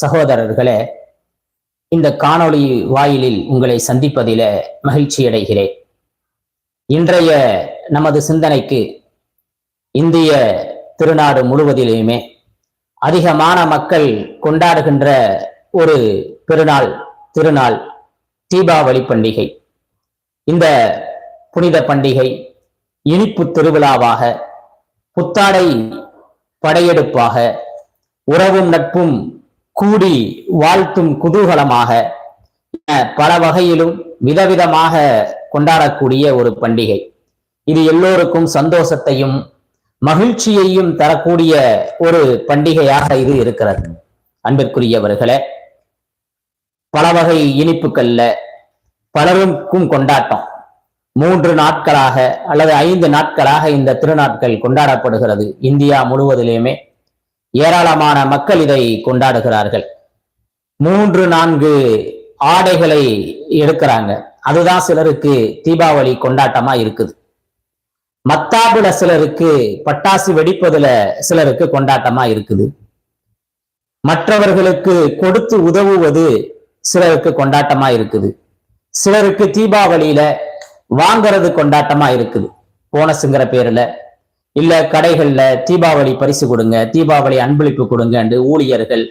சகோதரர்களே இந்த காணொளி வாயிலில் உங்களை சந்திப்பதில மகிழ்ச்சி அடைகிறேன். இன்றைய நமது சிந்தனைக்கு இந்திய திருநாடு முழுவதிலுமே அதிகமான மக்கள் கொண்டாடுகின்ற ஒரு பெருநாள் திருநாள் தீபாவளி பண்டிகை. இந்த புனித பண்டிகை இனிப்பு திருவிழாவாக புத்தாடை படையெடுப்பாக உறவும் நட்பும் கூடி வாழ்த்தும் குதூகலமாக பல வகையிலும் விதவிதமாக கொண்டாடக்கூடிய ஒரு பண்டிகை. இது எல்லோருக்கும் சந்தோஷத்தையும் மகிழ்ச்சியையும் தரக்கூடிய ஒரு பண்டிகையாக இது இருக்கிறது. அன்பிற்குரியவர்களே பல வகை இனிப்புகள்ல பலருக்கும் கொண்டாட்டம். மூன்று நாட்களாக அல்லது ஐந்து நாட்களாக இந்த திருநாட்கள் கொண்டாடப்படுகிறது. இந்தியா முழுவதிலுமே ஏராளமான மக்கள் இதை கொண்டாடுகிறார்கள். மூன்று நான்கு ஆடைகளை எடுக்கிறாங்க. அதுதான் சிலருக்கு தீபாவளி கொண்டாட்டமா இருக்குது. மத்தாப்புல சிலருக்கு பட்டாசு வெடிப்பதுல சிலருக்கு கொண்டாட்டமா இருக்குது. மற்றவர்களுக்கு கொடுத்து உதவுவது சிலருக்கு கொண்டாட்டமா இருக்குது. சிலருக்கு தீபாவளியில வாங்கிறது கொண்டாட்டமா இருக்குது. போனஸுங்கிற பேர்ல இல்ல கடைகள்ல தீபாவளி பரிசு கொடுங்க தீபாவளி அன்பளிப்பு கொடுங்க என்று ஊழியர்கள்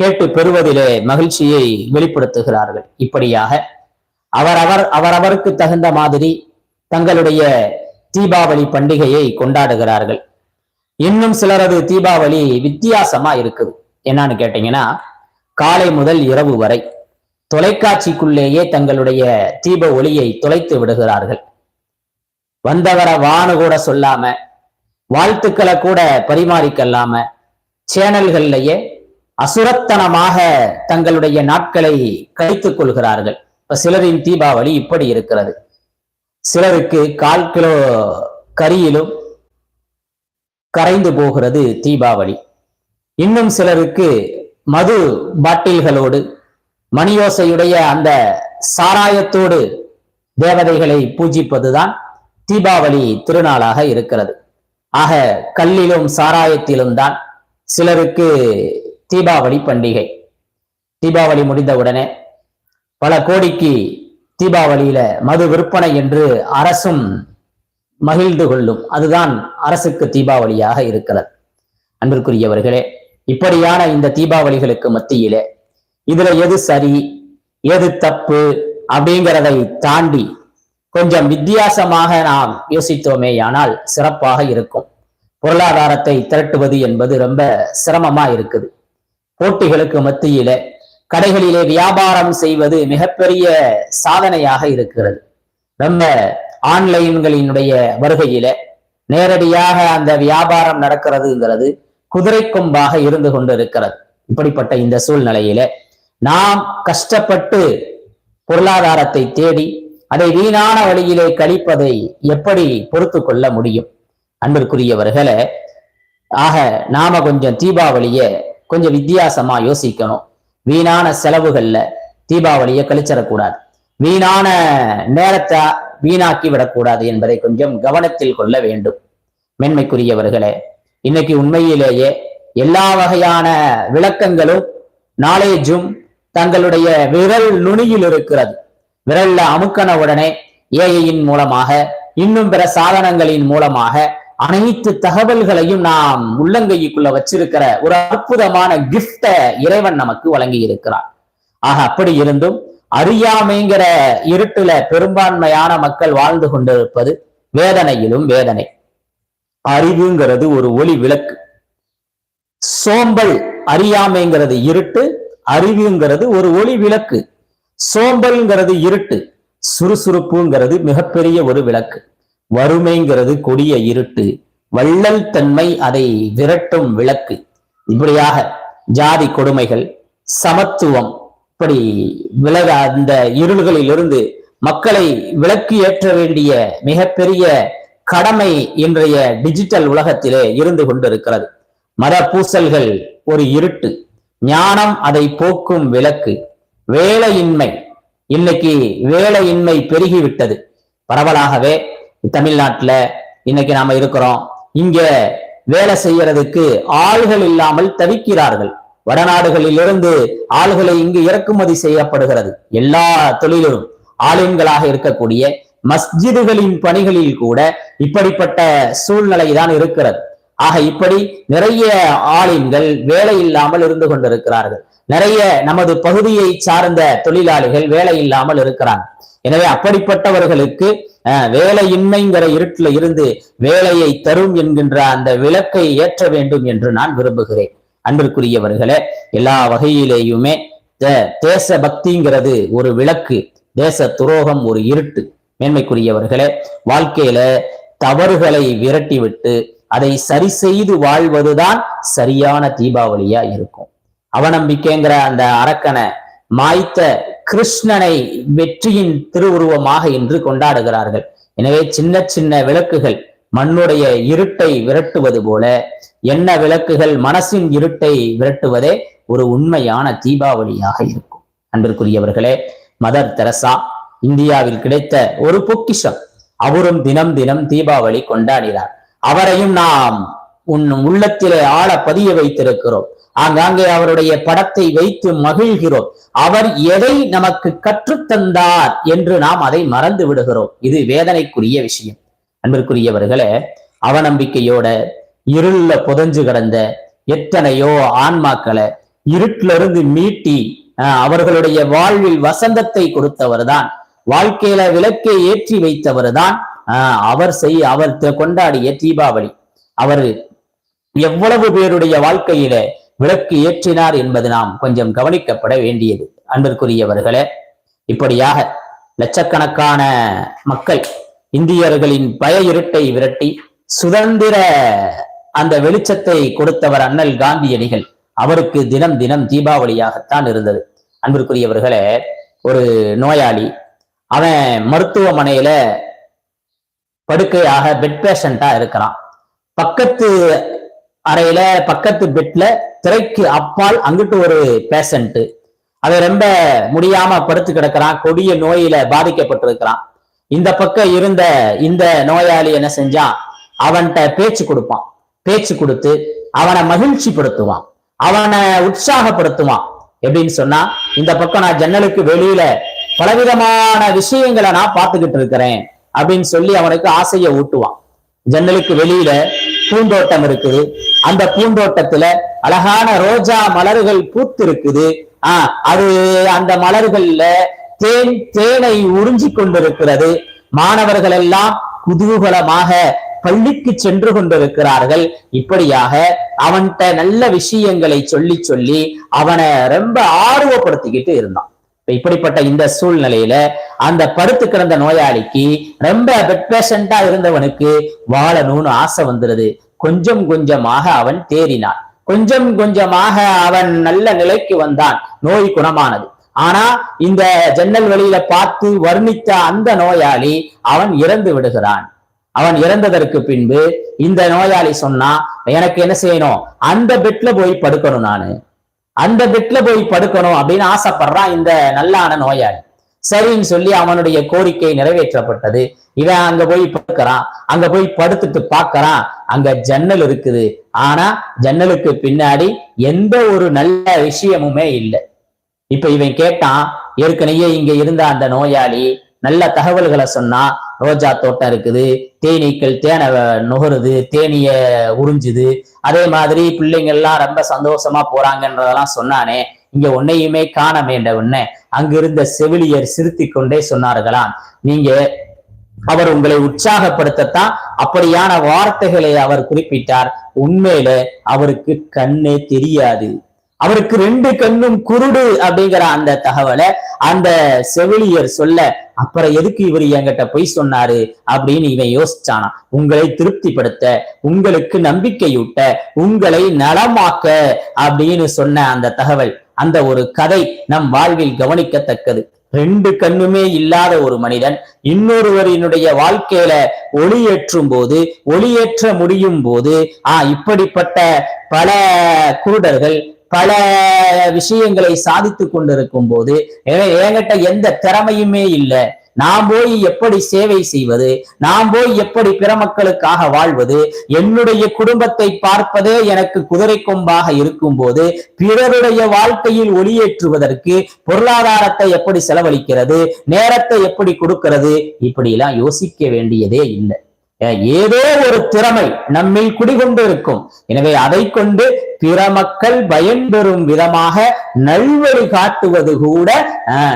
கேட்டு பெறுவதிலே மகிழ்ச்சியை வெளிப்படுத்துகிறார்கள். இப்படியாக அவரவர் அவரவருக்கு தகுந்த மாதிரி தங்களுடைய தீபாவளி பண்டிகையை கொண்டாடுகிறார்கள். இன்னும் சிலரது தீபாவளி வித்தியாசமா இருக்குது. என்னன்னு கேட்டீங்கன்னா காலை முதல் இரவு வரை தொலைக்காட்சிக்குள்ளேயே தங்களுடைய தீப ஒளியை தொலைத்து விடுகிறார்கள். வந்தவரை வானு கூட சொல்லாம வாழ்த்துக்களை கூட பரிமாறிக்கல்லாம சேனல்கள்லயே அசுரத்தனமாக தங்களுடைய நாட்களை கழித்துக் கொள்கிறார்கள். இப்ப சிலரின் தீபாவளி இப்படி இருக்கிறது. சிலருக்கு கால் கிலோ கரியிலும் கரைந்து போகிறது தீபாவளி. இன்னும் சிலருக்கு மது பாட்டில்களோடு மணியோசையுடைய அந்த சாராயத்தோடு தேவதைகளை பூஜிப்பதுதான் தீபாவளி திருநாளாக இருக்கிறது. ஆக கல்லிலும் சாராயத்திலும் தான் சிலருக்கு தீபாவளி பண்டிகை. தீபாவளி முடிந்தவுடனே பல கோடிக்கு தீபாவளியில மது விற்பனை என்று அரசும் மகிழ்ந்து கொள்ளும். அதுதான் அரசுக்கு தீபாவளியாக இருக்கிறது. அன்பிற்குரியவர்களே இப்படியான இந்த தீபாவளிகளுக்கு மத்தியிலே இதுல எது சரி எது தப்பு அப்படிங்கிறதை தாண்டி கொஞ்சம் வித்தியாசமாக நாம் யோசித்தோமே ஆனால் சிறப்பாக இருக்கும். பொருளாதாரத்தை திரட்டுவது என்பது ரொம்ப சிரமமா இருக்குது. போட்டிகளுக்கு மத்தியில கடைகளிலே வியாபாரம் செய்வது மிகப்பெரிய சாதனையாக இருக்கிறது. ரொம்ப ஆன்லைன்களினுடைய வருகையில நேரடியாக அந்த வியாபாரம் நடக்கிறதுங்கிறது குதிரை கொம்பாக இருந்து கொண்டு இருக்கிறது இப்படிப்பட்ட இந்த சூழ்நிலையில நாம் கஷ்டப்பட்டு பொருளாதாரத்தை தேடி அதை வீணான வழியிலே கழிப்பதை எப்படி பொறுத்து கொள்ள முடியும்? அன்பிற்குரியவர்களே ஆக நாம கொஞ்சம் தீபாவளிய கொஞ்சம் வித்தியாசமா யோசிக்கணும். வீணான செலவுகள்ல தீபாவளியை கழிச்சிடக்கூடாது. வீணான நேரத்தை வீணாக்கி விடக்கூடாது என்பதை கொஞ்சம் கவனத்தில் கொள்ள வேண்டும். மென்மைக்குரியவர்களே இன்னைக்கு உண்மையிலேயே எல்லா வகையான விளக்கங்களும் நாலேஜும் தங்களுடைய விரல் நுனியில் இருக்கிறது. விரல்ல அமுக்கன உடனே ஏஐயின் மூலமாக இன்னும் பிற சாதனங்களின் மூலமாக அனைத்து தகவல்களையும் நாம் உள்ளங்கைக்குள்ள வச்சிருக்கிற ஒரு அற்புதமான கிஃப்ட இறைவன் நமக்கு வழங்கி இருக்கிறார் ஆக அப்படி இருந்தும் அறியாமைங்கிற இருட்டுல பெரும்பான்மையான மக்கள் வாழ்ந்து கொண்டிருப்பது வேதனையிலும் வேதனை. அறிவுங்கிறது ஒரு ஒளி விளக்கு. சோம்பல் அறியாமைங்கிறது இருட்டு அறிவுங்கிறது ஒரு ஒளி விளக்கு. சோம்பல்ங்கிறது இருட்டு சுறுசுறுப்புங்கிறது மிகப்பெரிய ஒரு விளக்கு. வறுமைங்கிறது கொடிய இருட்டு வள்ளல் தன்மை அதை விரட்டும் விளக்கு. இப்படியாக ஜாதி கொடுமைகள் சமத்துவம் இப்படி விலக அந்த இருள்களிலிருந்து மக்களை விளக்கு ஏற்ற வேண்டிய மிகப்பெரிய கடமை இன்றைய டிஜிட்டல் உலகத்திலே இருந்து கொண்டிருக்கிறது. மத பூசல்கள் ஒரு இருட்டு ஞானம் அதை போக்கும் விளக்கு. வேலையின்மை. இன்னைக்கு வேலையின்மை பெருகிவிட்டது. பரவலாகவே தமிழ்நாட்டுல இன்னைக்கு நாம இருக்கிறோம். இங்க வேலை செய்யறதுக்கு ஆள்கள் இல்லாமல் தவிக்கிறார்கள். வடநாடுகளிலிருந்து ஆள்களை இங்கு இறக்குமதி செய்யப்படுகிறது. எல்லா தொழிலும் ஆளுங்களாக இருக்கக்கூடிய மஸ்ஜிதுகளின் பணிகளில் கூட இப்படிப்பட்ட சூழ்நிலை தான் இருக்கிறது. ஆக இப்படி நிறைய ஆலிம்கள் வேலை இல்லாமல் இருந்து கொண்டிருக்கிறார்கள். நிறைய நமது பகுதியை சார்ந்த தொழிலாளிகள் வேலை இல்லாமல் இருக்கிறாங்க. எனவே அப்படிப்பட்டவர்களுக்கு வேலையின்மைங்கிற இருட்டில் இருந்து வேலையை தரும் என்கின்ற அந்த விளக்கை ஏற்ற வேண்டும் என்று நான் விரும்புகிறேன். அன்பிற்குரியவர்களே எல்லா வகையிலேயுமே தேச பக்திங்கிறது ஒரு விளக்கு தேச துரோகம் ஒரு இருட்டு. மேன்மைக்குரியவர்களே வாழ்க்கையில தவறுகளை விரட்டிவிட்டு அதை சரி செய்து வாழ்வதுதான் சரியான தீபாவளியா இருக்கும். அவநம்பிக்கைங்கிற அந்த அரக்கனை மாய்த்த கிருஷ்ணனை வெற்றியின் திருவுருவமாக இன்று கொண்டாடுகிறார்கள். எனவே சின்ன சின்ன விளக்குகள் மண்ணுடைய இருட்டை விரட்டுவது போல என்ன விளக்குகள் மனசின் இருட்டை விரட்டுவதே ஒரு உண்மையான தீபாவளியாக இருக்கும். அன்பிற்குரியவர்களே மதர் தெரசா இந்தியாவில் கிடைத்த ஒரு பொக்கிஷம். அவரும் தினம் தினம் தீபாவளி கொண்டாடினார். அவரையும் நாம் உன் உள்ளத்திலே ஆழ பதிய வைத்திருக்கிறோம். ஆங்காங்கே அவருடைய படத்தை வைத்து மகிழ்கிறோம். அவர் எதை நமக்கு கற்றுத்தந்தார் என்று நாம் அதை மறந்து விடுகிறோம். இது வேதனைக்குரிய விஷயம். அன்பிற்குரியவர்களே அவநம்பிக்கையோட இருள புதஞ்சு கிடந்த எத்தனையோ ஆன்மாக்களை இருட்டில இருந்து மீட்டி அஹ், அவர்களுடைய வாழ்வில் வசந்தத்தை கொடுத்தவர் தான் வாழ்க்கையில விளக்கை ஏற்றி வைத்தவர் தான் அவர் செய் அவர் கொண்டாடிய தீபாவளி. அவர் எவ்வளவு பேருடைய வாழ்க்கையில விளக்கு ஏற்றினார் என்பது நாம் கொஞ்சம் கவனிக்கப்பட வேண்டியது. அன்பிற்குரியவர்களே இப்படியாக லட்சக்கணக்கான மக்கள் இந்தியர்களின் பய இருட்டை விரட்டி சுதந்திர அந்த வெளிச்சத்தை கொடுத்தவர் அண்ணல் காந்தியடிகள். அவருக்கு தினம் தினம் தீபாவளியாகத்தான் இருந்தது. அன்பிற்குரியவர்களே ஒரு நோயாளி அவன் மருத்துவமனையில படுக்கையாக பெட் பேஷண்டா இருக்கிறான். பக்கத்து அறையில பக்கத்து பெட்ல திரைக்கு அப்பால் அங்கிட்டு ஒரு பேஷண்ட் அவன் ரொம்ப முடியாம படுத்து கிடக்கிறான். கொடிய நோயில பாதிக்கப்பட்டிருக்கிறான். இந்த பக்கம் இருந்த இந்த நோயாளி என்ன செஞ்சான்? அவன்கிட்ட பேச்சு கொடுப்பான். பேச்சு கொடுத்து அவனை மகிழ்ச்சிப்படுத்துவான். அவனை உற்சாகப்படுத்துவான். எப்படின்னு சொன்னா இந்த பக்கம் நான் ஜன்னலுக்கு வெளியில பலவிதமான விஷயங்களை நான் பார்த்துக்கிட்டு இருக்கிறேன். அப்படின்னு சொல்லி அவனுக்கு ஆசையை ஊட்டுவான். ஜன்னலுக்கு வெளியில பூந்தோட்டம் இருக்குது. அந்த பூந்தோட்டத்துல அழகான ரோஜா மலர்கள் பூத்து இருக்குது ஆஹ் அது அந்த மலர்கள்ல தேன் தேனை உறிஞ்சி கொண்டிருக்கிறது. மாணவர்கள் எல்லாம் குதூகலமாக பள்ளிக்கு சென்று கொண்டிருக்கிறார்கள். இப்படியாக அவன்கிட்ட நல்ல விஷயங்களை சொல்லி சொல்லி அவனை ரொம்ப ஆர்வப்படுத்திக்கிட்டு இருந்தான். இப்படிப்பட்ட இந்த சூழ்நிலையில அந்த படுத்து கிடந்த நோயாளிக்கு ரொம்ப பெட் பேஷண்டா இருந்தவனுக்கு வாழணும்னு ஆசை வந்துருது. கொஞ்சம் கொஞ்சமாக அவன் தேறினான். கொஞ்சம் கொஞ்சமாக அவன் நல்ல நிலைக்கு வந்தான். நோய் குணமானது. ஆனா இந்த ஜன்னல் வழியில பார்த்து வர்ணித்த அந்த நோயாளி அவன் இறந்து விடுகிறான். அவன் இறந்ததற்கு பின்பு இந்த நோயாளி சொன்னா எனக்கு என்ன செய்யணும்? அந்த பெட்ல போய் படுக்கணும் நானு. அந்த பெட்ல போய் படுக்கணும் அப்படின்னு ஆசைப்படுறான் இந்த நல்லான நோயாளி. சரின்னு சொல்லி அவனுடைய கோரிக்கை நிறைவேற்றப்பட்டது. இவன் அங்க போய் படுக்கிறான். அங்க போய் படுத்துட்டு பார்க்கறான். அங்க ஜன்னல் இருக்குது. ஆனா ஜன்னலுக்கு பின்னாடி எந்த ஒரு நல்ல விஷயமுமே இல்லை. இப்ப இவன் கேட்டான் ஏற்கனவே இங்க இருந்த அந்த நோயாளி நல்ல தகவல்களை சொன்னா ரோஜா தோட்டம் இருக்குது தேனீக்கள் தேனை நுகருது தேனிய உறிஞ்சுது. அதே மாதிரி பிள்ளைங்க எல்லாம் ரொம்ப சந்தோஷமா போறாங்கன்றதெல்லாம் சொன்னானே. இங்க உன்னையுமே காண வேண்ட உன்னை. அங்கிருந்த செவிலியர் சிறுத்தி கொண்டே சொன்னார்களாம். நீங்க அவர் உங்களை உற்சாகப்படுத்தத்தான் அப்படியான வார்த்தைகளை அவர் குறிப்பிட்டார். உண்மையில அவருக்கு கண்ணே தெரியாது. அவருக்கு ரெண்டு கண்ணும் குருடு அப்படிங்கிற அந்த தகவலை அந்த செவிலியர் சொல்ல அப்புறம் எதுக்கு இவர் என்கிட்ட பொய் சொன்னாரு அப்படின்னு இவன் யோசிச்சானா உங்களை திருப்திப்படுத்த உங்களுக்கு நம்பிக்கையூட்ட உங்களை நலமாக்க அப்படின்னு சொன்ன அந்த தகவல் அந்த ஒரு கதை நம் வாழ்வில் கவனிக்கத்தக்கது. ரெண்டு கண்ணுமே இல்லாத ஒரு மனிதன் இன்னொருவரினுடைய வாழ்க்கையில ஒளியேற்றும் போது ஒளியேற்ற முடியும் போது ஆஹ் இப்படிப்பட்ட பல குருடர்கள் பல விஷயங்களை சாதித்து கொண்டிருக்கும் போது என்கிட்ட எந்த திறமையுமே இல்லை. நாம் போய் எப்படி சேவை செய்வது நாம் போய் எப்படி பிற மக்களுக்காக வாழ்வது என்னுடைய குடும்பத்தை பார்ப்பதே எனக்கு குதிரை கொம்பாக இருக்கும் போது பிறருடைய வாழ்க்கையில் ஒளியேற்றுவதற்கு பொருளாதாரத்தை எப்படி செலவழிக்கிறது நேரத்தை எப்படி கொடுக்கிறது இப்படி எல்லாம் யோசிக்க வேண்டியதே இல்லை. ஏதோ ஒரு திறமை நம்மில் குடிகொண்டு இருக்கும் எனவே அதை கொண்டு பிற மக்கள் பயன்பெறும் விதமாக நல்வழி காட்டுவது கூட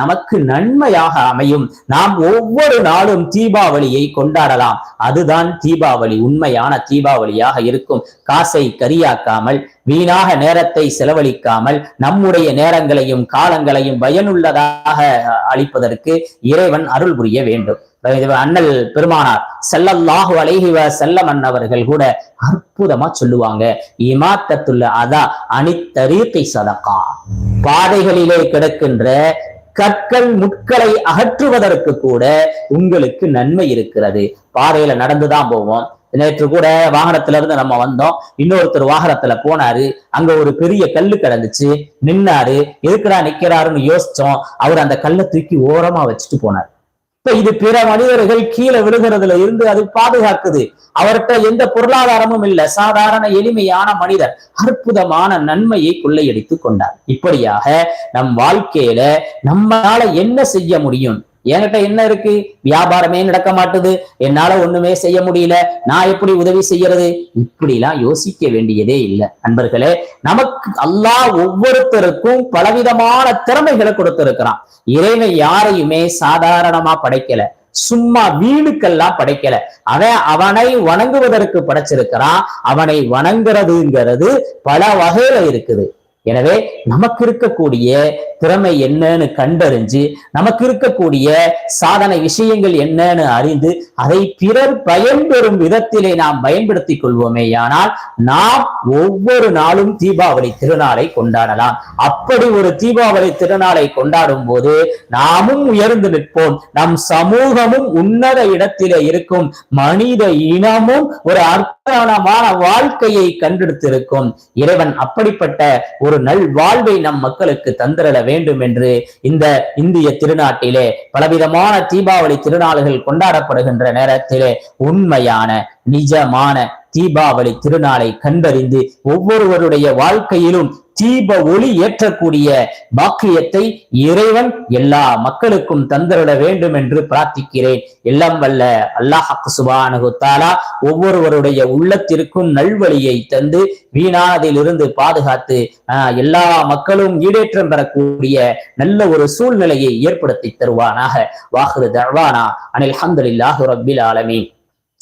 நமக்கு நன்மையாக அமையும். நாம் ஒவ்வொரு நாளும் தீபாவளியை கொண்டாடலாம். அதுதான் தீபாவளி. உண்மையான தீபாவளியாக இருக்கும். காசை கரியாக்காமல் வீணாக நேரத்தை செலவழிக்காமல் நம்முடைய நேரங்களையும் காலங்களையும் பயனுள்ளதாக அளிப்பதற்கு இறைவன் அருள் புரிய வேண்டும். அண்ணல் பெருமானார் செல்லல்லாஹு அலைஹிவ செல்லமன் அவர்கள் கூட அற்புதமா சொல்லுவாங்க. இமாத்தத்துள்ள அதா அணித்தரீத்தை சதக்கா பாதைகளிலே கிடக்கின்ற கற்கள் முட்களை அகற்றுவதற்கு கூட உங்களுக்கு நன்மை இருக்கிறது. பாதையில நடந்துதான் போவோம். நேற்று கூட வாகனத்துல இருந்து நம்ம வந்தோம். இன்னொருத்தர் வாகனத்துல போனாரு. அங்க ஒரு பெரிய கல்லு கிடந்துச்சு. நின்னாரு. எதுக்குடா நிக்கிறாருன்னு யோசிச்சோம். அவர் அந்த கல்லை தூக்கி ஓரமா வச்சுட்டு போனார். இப்ப இது பிற மனிதர்கள் கீழே விழுகிறதுல இருந்து அது பாதுகாக்குது. அவர்கிட்ட எந்த பொருளாதாரமும் இல்ல. சாதாரண எளிமையான மனிதர் அற்புதமான நன்மையை கொள்ளையடித்துக் கொண்டார். இப்படியாக நம் வாழ்க்கையில நம்மளால என்ன செய்ய முடியும்? என்கிட்ட என்ன இருக்கு? வியாபாரமே நடக்க மாட்டுது. என்னால ஒண்ணுமே செய்ய முடியல. நான் எப்படி உதவி செய்யறது? இப்படி எல்லாம் யோசிக்க வேண்டியதே இல்லை. நண்பர்களே நமக்கு அல்லாஹ் ஒவ்வொருத்தருக்கும் பலவிதமான திறமைகளை கொடுத்திருக்கிறான். இறைவன் யாரையுமே சாதாரணமா படைக்கல. சும்மா வீடுக்கெல்லாம் படைக்கல. அவன் அவனை வணங்குவதற்கு படைச்சிருக்கிறான். அவனை வணங்குறதுங்கிறது பல வகையில இருக்குது. எனவே நமக்கு இருக்கக்கூடிய திறமை என்னன்னு கண்டறிஞ்சு நமக்கு இருக்கக்கூடிய சாதனை விஷயங்கள் என்னன்னு அறிந்து அதை பிறர் பயன்பெறும் விதத்திலே நாம் பயன்படுத்திக் கொள்வோமே ஆனால் நாம் ஒவ்வொரு நாளும் தீபாவளி திருநாளை கொண்டாடலாம். அப்படி ஒரு தீபாவளி திருநாளை கொண்டாடும் போது நாமும் உயர்ந்து நிற்போம். நம் சமூகமும் உன்னத இடத்திலே இருக்கும். மனித இனமும் ஒரு அற்புதமான வாழ்க்கையை கண்டெடுத்திருக்கும். இறைவன் அப்படிப்பட்ட ஒரு நல் வாழ்வை நம் மக்களுக்கு தந்திரல வேண்டும் என்று இந்த இந்திய திருநாட்டிலே பலவிதமான தீபாவளி திருநாள்கள் கொண்டாடப்படுகின்ற நேரத்திலே உண்மையான நிஜமான தீபாவளி திருநாளை கண்டறிந்து ஒவ்வொருவருடைய வாழ்க்கையிலும் தீப ஒளி ஏற்றக்கூடிய பாக்கியத்தை இறைவன் எல்லா மக்களுக்கும் தந்திட வேண்டும் என்று பிரார்த்திக்கிறேன். எல்லாம் வல்ல அல்லாஹ் சுபானுகுத்தாலா ஒவ்வொருவருடைய உள்ளத்திற்கும் நல்வழியை தந்து வீணானதிலிருந்து பாதுகாத்து எல்லா மக்களும் ஈடேற்றம் பெறக்கூடிய நல்ல ஒரு சூழ்நிலையை ஏற்படுத்தி தருவானாக. வாஹுரு தர்வானா அனில் ஹந்தலில்லாஹு ரபில் ஆலமீன்.